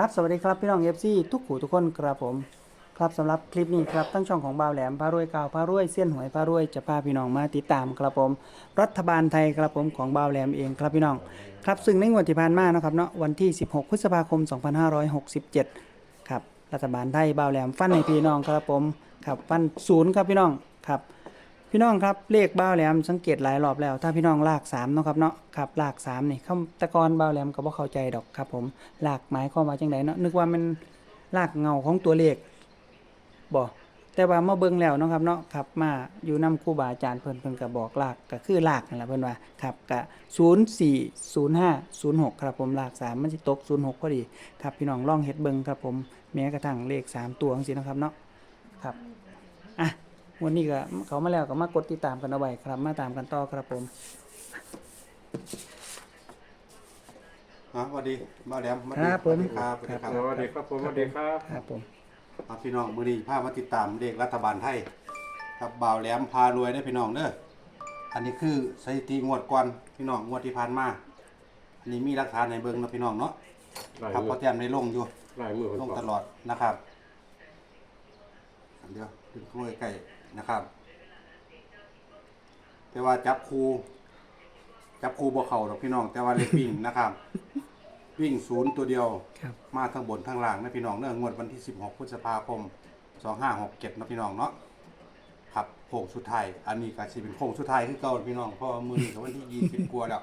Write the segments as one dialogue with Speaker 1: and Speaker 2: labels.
Speaker 1: ครับสวัสดีครับพี่น้องเอฟซีทุกหูทุกคนครับผมครับสำหรับคลิปนี้ครับทั้งช่องของบ่าวแหลมพารวยกาวพารวยเสี้ยนหวยพารวยจะพาพี่น้องมาติดตามครับผม รัฐบาลไทยครับผมของบ่าวแหลมเองครับพี่น้อง ครับซึ่งในงวดที่ผ่านมานะครับเนาะวันที่ 16 พฤษภาคม 2567 ครับรัฐบาลไทยบ่าวแหลมฟันให้พี่น้องครับผมครับฟันศูนย์ครับพี่น้องครับ พี่น้องครับเลขบ้าแหลมสังเกตหลายรอบแล้ว ถ้าพี่น้องลากสามเนาะครับเนาะครับลากสามนี่คำแตะกอนบ้าแหลมก็บ่เข้าใจดอกครับ ผมลากหมายความว่าจังไดเนาะนึกว่ามันลากเงาของตัวเลขบ่แต่ว่าเมาเบิ่งแล้วเนาะครับเนาะครับมาอยู่นํครูบาอาจารย์เพิ่นเพิ่นก็บอกลากก็คือลากนั่นแหละเพิ่นว่าครับก็040506ครับผมลากสามมันสิตก06พอดีครับพี่น้องลองเฮ็ดเบิ่งครับผมแม้กระทั่งเลขสามตัวจังซี่นะครับเนาะครับอะ วันนี้ก็เขามาแล้วก็มากดติดตามกันเอาไว้ครับ มาตามกันต่อครับผม
Speaker 2: ฮะสวัสดีบ้าวแหลมสวัส
Speaker 1: ค
Speaker 2: ดี
Speaker 1: รับผม
Speaker 2: สวัสดีครับสวัสดีครับ
Speaker 3: สวัสดีครับผมสวัสดีครับ
Speaker 1: ครับผม
Speaker 2: ครับพี่น้องมื้อนี้พามาติดตามเลขรัฐบาลไทยครับบ่าวแหลมพารวยได้อพี่น้องเด้ออันนี้คือสถิติงวดก่อนพี่น้องงวดที่ผ่านมาอันนี้มีหลักฐานในเบิ่งเนาะพี่น้องเนาะ
Speaker 3: ลาย
Speaker 2: ครับ
Speaker 3: มื
Speaker 2: พ
Speaker 3: อ
Speaker 2: อเตรียมได้ลงอยู่
Speaker 3: ลายมือคน
Speaker 2: ลง
Speaker 3: ก่อ
Speaker 2: ต
Speaker 3: น
Speaker 2: ลอดนะครับอันเดียวดึง เข้ามาใกล้ๆนะครับ แต่ว่าจับคูจับคูบ่เข้าดอกพี่น้อง แต่ว่าเลขวิ่งนะครับ วิ่งศูนย์ตัวเดียว
Speaker 1: ครับ
Speaker 2: มาทั้งบนทั้งล่างนะพี่น้องเนื่องวดวันที่ 16 พฤษภาคม 2567นะพี่น้องเนาะครับโค้งสุดท้ายอันนี้ก็สิเป็นโค้งสุดท้ายคือเก่าพี่น้องเพราะว่ามือนี้ก็วันที่ 20กว่าแล้ว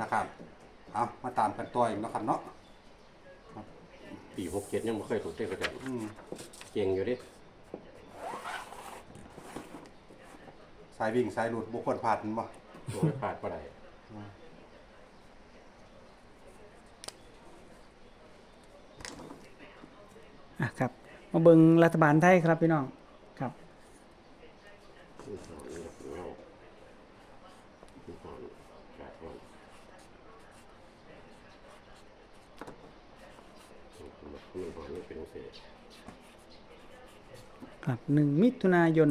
Speaker 2: นะครับเอามาตามกันต่ออีกเนาะครับเนาะ
Speaker 3: ปีหกเจ็ดยังไม่เคยถูกเต้นกระแต
Speaker 2: อืม
Speaker 3: เก่งอยู่ดิ
Speaker 2: สายวิ่งสายหลุดบุคคลผ่านบ่
Speaker 3: ผมไม่พลาดปะได
Speaker 1: อะครับ มาเบิ่งรัฐบาลไทยครับพี่น้องครับ
Speaker 3: มีสองมีเงามีสองแปดวันมีหอนนี่เป็นเศษ
Speaker 1: ครับหนึ่งมิถุนายน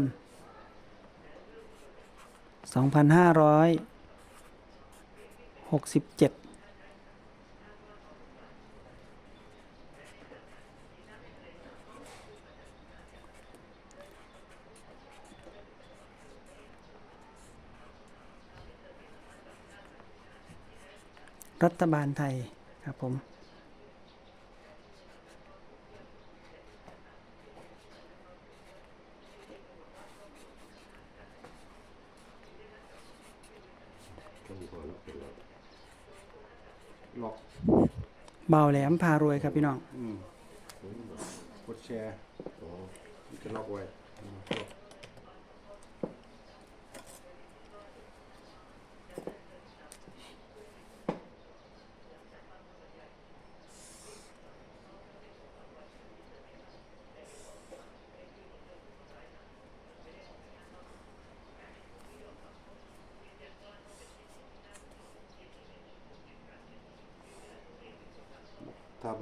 Speaker 1: 2567รัฐบาลไทยครับผม
Speaker 3: ก็มีหอนนี่เป็นแล้ว
Speaker 2: ล็อก
Speaker 1: เบาแหลมพารวยครับพี่น้อง
Speaker 2: อืมกดแชร์
Speaker 3: อ๋อ
Speaker 2: มันจะล็อกไว้อืมล็อก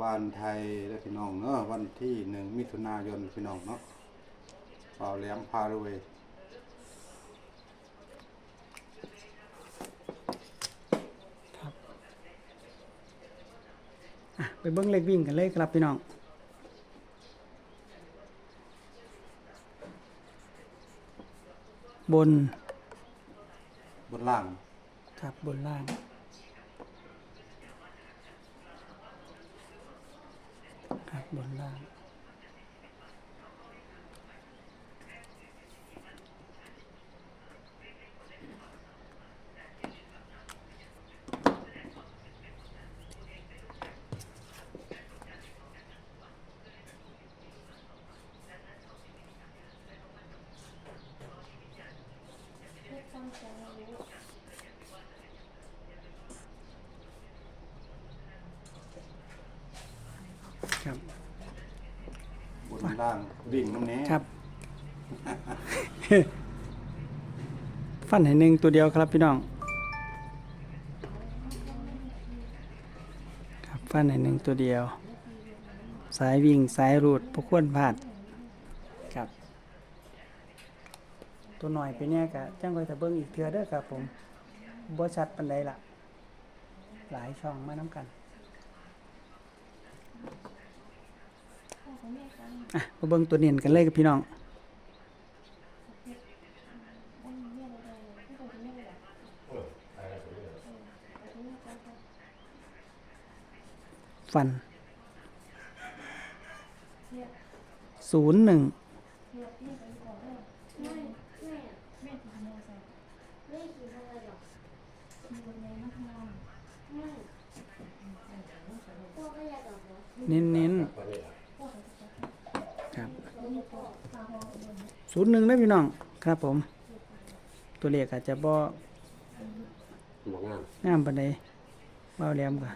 Speaker 2: บาลไทยและพี่น้องเนอะวันที่หนึ่งมิถุนายนพี่น้องเนาะเป่าแหลมพารวย
Speaker 1: อะไปเบิ้งเลขวิ่งกันเลยครับพี่น้องบน
Speaker 2: บนล่าง
Speaker 1: ครับบนล่าง ครับบนล่างครั บ
Speaker 2: บนล่างวิ่งน้ำแหนี้
Speaker 1: ครับ ฟันให้หนึ่งตัวเดียวครับพี่น้องครับฟันให้หนึ่งตัวเดียว สายวิ่งสายรูดพวกควรพลาดครับ ตัวหน่อยไปเนี่ยกะจ้างคอยตะเบิ้งอีกเทือเด้อครับผมบ่ชัดปันใดละหลายช่องมาน้ำกัน อะมาเบิ่งตัวเนียนกันเลยกับพี่น้อง ฟันศูนย์หนึ่งเน้นเน้นๆครับ ศูนย์หนึ่งนะพี่น้องครับผม ตัวเลขอาจจะบ่
Speaker 3: บ่งาม
Speaker 1: งามปานใดเบาแหลมกว่า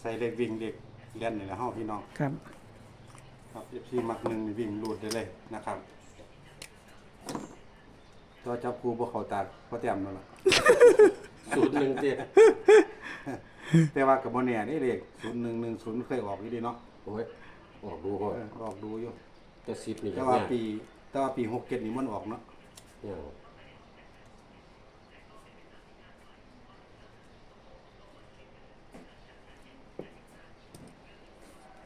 Speaker 2: ใส่เล็กวิ่งเล็กเล่นนี่แหละเฮาพี่น้อง
Speaker 1: ครับ
Speaker 2: ครับ FC มักหนึ่งนี่วิ่งรูดได้เลยนะครับตัวจับครูบ่เข้าตาพอแต้มนั่นล่ะ
Speaker 3: สูตรหนึ่งเจ็ด
Speaker 2: แต่ว่ากับโมเน่นี่เลขศูนย์หนึ่งหนึ่งศูนย์เคยออกอยู่ดีเนาะ
Speaker 3: โอ้ย ออกดูโหด
Speaker 2: เออออกดูอยู่
Speaker 3: แต่สิบนี่
Speaker 2: แต่
Speaker 3: ยัง
Speaker 2: ว่า
Speaker 3: เนี่ย
Speaker 2: ปีแต่ว่าปีหกเจ็ดนี่มันออกเนาะ
Speaker 3: ยัง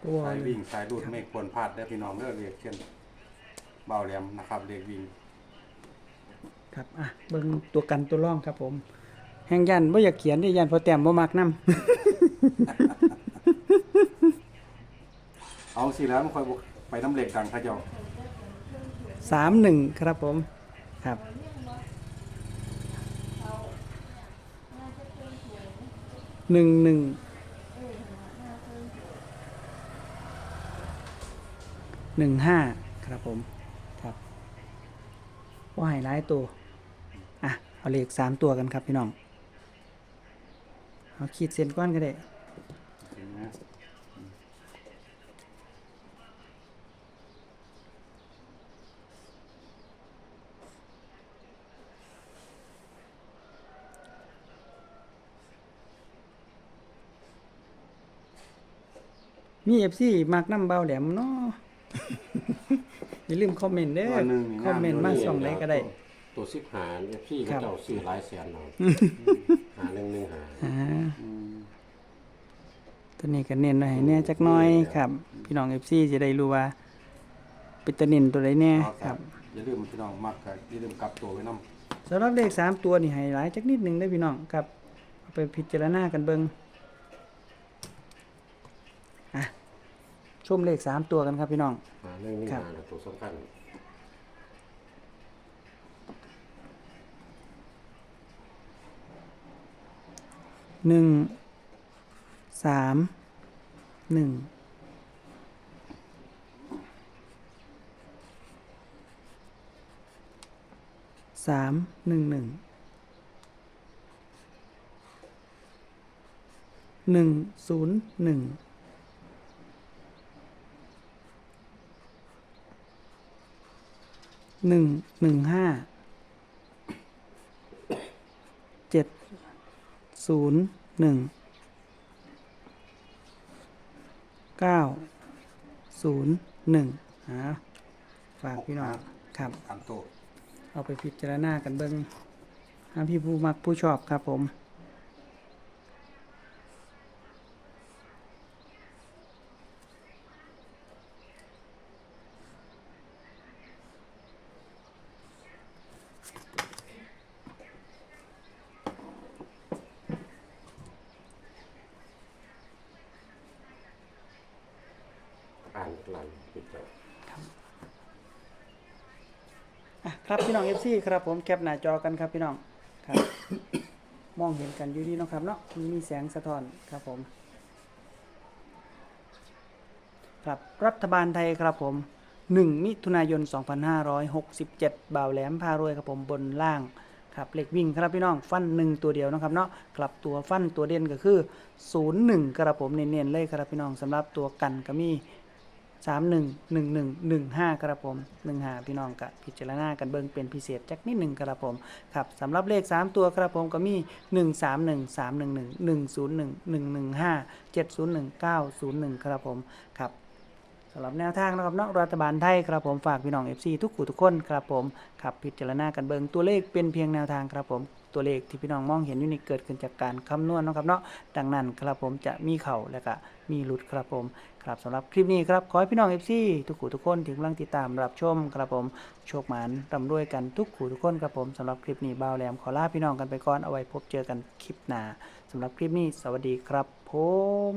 Speaker 1: ตัว
Speaker 2: สายวิ่งสายรูดไม่ควรพลาดได้อพี่น้องเด้อเลขเช่นเบาแหลมนะครับเลขวิ่ง
Speaker 1: ครับอะเบิ่งตัวกันตัวร่องครับผม แห่งยันบ่อยากเขียนได้ยันพอแต้มบ่มักนำ
Speaker 2: เอาสิแล้วมันค่อยบ่ไปน้ำเหล็กดังเขาเจ้า
Speaker 1: สามหนึ่งครับผมครับ หนึ่งหนึ่ง หนึ่งห้าครับผมครับว่าให้หลายตัว อะ เอาเลขสามตัวกันครับพี่น้อง เอาขีดเส้นก้อนก็ได้
Speaker 2: เห็นไหม
Speaker 1: มีเอฟซีมากน้ำเบาแหลมเนาะอย่าลืมคอมเมนต์เด้อ
Speaker 2: ตัวหนึ่งนี่
Speaker 1: คอมเมนต์มาส่องไหนก็ได้
Speaker 3: ตัวสิบหารเอฟซี
Speaker 1: ครั
Speaker 3: เขา
Speaker 1: บ
Speaker 3: เจ้าซื้อหลายแสนหน่อยหาหนึ่งหนึ่งหา
Speaker 1: อ่า
Speaker 2: อืม
Speaker 1: ตัวนี้ก็เน้นหน่อยแน่จักหน้อยครับ พี่น้องเอฟซีจะได้รู้ว่า เป็นตัวเน้นตัวใดแน่
Speaker 2: เอา
Speaker 1: ครับ
Speaker 2: อย่าลืมพี่น้องมักก็อย่าลืมกลับตัวไว้น้ำ
Speaker 1: สำหรับเลขสามตัวนี่ให้หลายจักนิดหนึ่งได้อพี่น้องครับเอาไปพิจารณากันเบิงอะ ชมเลขสามตัวกันครับพี่น้อง
Speaker 3: หาหนึ่งหนึ่ง
Speaker 1: ครับ
Speaker 3: หาน่ะตัวสำคัญ
Speaker 1: หนึ่งสามหนึ่งสามหนึ่งหนึ่งหนึ่งศูนย์หนึ่ง หนึ่งหนึ่งห้าเจ็ดศูนย์หนึ่งเก้าศูนย์หนึ่งอ่าฝากพี่น้องครับ
Speaker 2: ตามตัว
Speaker 1: เอาไปพิจารณากันเบิ้งหาพี่ผู้มักผู้ชอบครับผมา
Speaker 3: นกลั่นปิดแล้
Speaker 1: อะครับพี่น้อง FC ครับผมแคปหน้าจอกันครับพี่น้องครับ มองเห็นกันอยู่ดีเนาะครับเนาะมันมีแสงสะท้อนครับผม ครับรัฐบาลไทยครับผม 1 มิถุนายน 2567 บ่าวแหลมพารวยครับผมบนล่างครับเหล็กวิ่งครับพี่น้องฟัน1ตัวเดียวนะครับเนาะกลับตัวฟันตัวเด่นก็คือ 01 ครับผมเน้นๆเลยครับพี่น้องสำหรับตัวกันก็มี สามหนึ่งหนึ่งหนึ่งหนึ่งห้าครับผมหนึ่งห้าพี่น้องกะพิจารณากันเบิ่งเป็นพิเศษจักนิดหนึ่งครับผมครับสำหรับเลขสามตัวครับผมก็มีหนึ่งสามหนึ่งสามหนึ่งหนึ่งหนึ่งศูนย์หนึ่งหนึ่งหนึ่งห้าเจ็ดศูนย์หนึ่งเก้าศูนย์หนึ่งครับผมครับสำหรับแนวทางนะครับนาะรัฐบาลไทยครับผมฝากพี่น้อง FC ทุกขู่ทุกคนครับผมครับพิจารณากันเบิ่งตัวเลขเป็นเพียงแนวทางครับผม ตัวเลขที่พี่น้องมองเห็นอยู่นี่เกิดขึ้นจากการคำนวณนะครับเนาะดังนั้นครับผมจะมีเข่าและก็มีหลุดครับผมครับสำหรับคลิปนี้ครับขอให้พี่น้อง FC ทุกขู่ทุกคนที่กำลังติดตามรับชมครับผมโชคหมานร่ำรวยกันทุกขู่ทุกคนครับผมสำหรับคลิปนี้บ่าวแหลมขอลาพี่น้องกันไปก่อนเอาไว้พบเจอกันคลิปหน้าสำหรับคลิปนี้สวัสดีครับผม